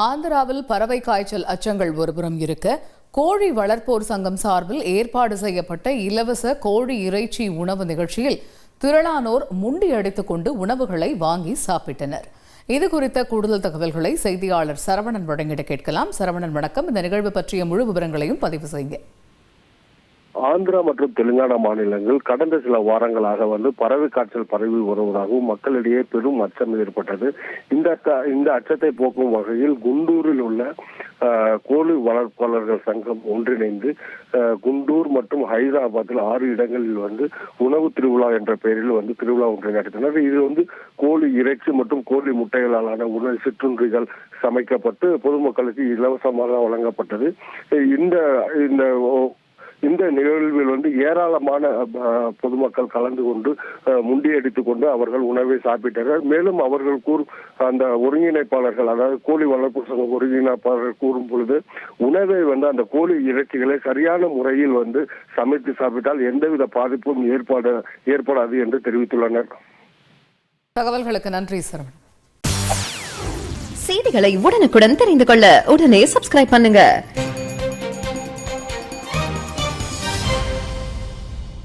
ஆந்திராவில் பறவை காய்ச்சல் அச்சங்கள் ஒருபுறம் இருக்க கோழி வளர்ப்போர் சங்கம் சார்பில் ஏற்பாடு செய்யப்பட்ட இலவச கோழி இறைச்சி உணவு நிகழ்ச்சியில் திரளானோர் முண்டி கொண்டு உணவுகளை வாங்கி சாப்பிட்டனர். இது குறித்த கூடுதல் தகவல்களை செய்தியாளர் சரவணன் வழங்கிட கேட்கலாம். சரவணன் வணக்கம். இந்த நிகழ்வு பற்றிய முழு விவரங்களையும் பதிவு செய்யுங்க. ஆந்திரா மற்றும் தெலுங்கானா மாநிலங்கள் கடந்த சில வாரங்களாக வந்து பறவை காய்ச்சல் பரவி வருவதாகவும் மக்களிடையே பெரும் அச்சம் ஏற்பட்டது. இந்த இந்த அச்சத்தை போக்கும் வகையில் குண்டூரில் உள்ள கோழி வளர்ப்பாளர்கள் சங்கம் ஒன்றிணைந்து குண்டூர் மற்றும் ஹைதராபாத்தில் ஆறு இடங்களில் வந்து உணவு திருவிழா என்ற பெயரில் வந்து திருவிழா ஒன்றை நடத்தினர். இது வந்து கோழி இறைச்சி மற்றும் கோழி முட்டைகளாலான உணவு சிற்றுண்டிகள் சமைக்கப்பட்டு பொதுமக்களுக்கு இலவசமாக வழங்கப்பட்டது. இந்த இந்த இந்த நிகழ்வில் வந்து ஏராளமான பொதுமக்கள் கலந்து கொண்டு முண்டியடித்துக் கொண்டு அவர்கள் உணவை சாப்பிட்டனர் மேலும் அவர்கள் கூறும் அந்த ஒருங்கிணைப்பாளர்கள் அதாவது கோழி வளர்ப்பு சங்க ஒருங்கிணைப்பாளர்கள் கூறும் பொழுது உணவை வந்து அந்த கோழி இறைச்சிகளை சரியான முறையில் வந்து சமைத்து சாப்பிட்டால் எந்தவித பாதிப்பும் ஏற்பட ஏற்படாது என்று தெரிவித்துள்ளனர். தகவல்களுக்கு நன்றி சரவணன். செய்திகளை உடனுக்குடன் தெரிந்து கொள்ள உடனே சப்ஸ்கிரைப் பண்ணுங்க.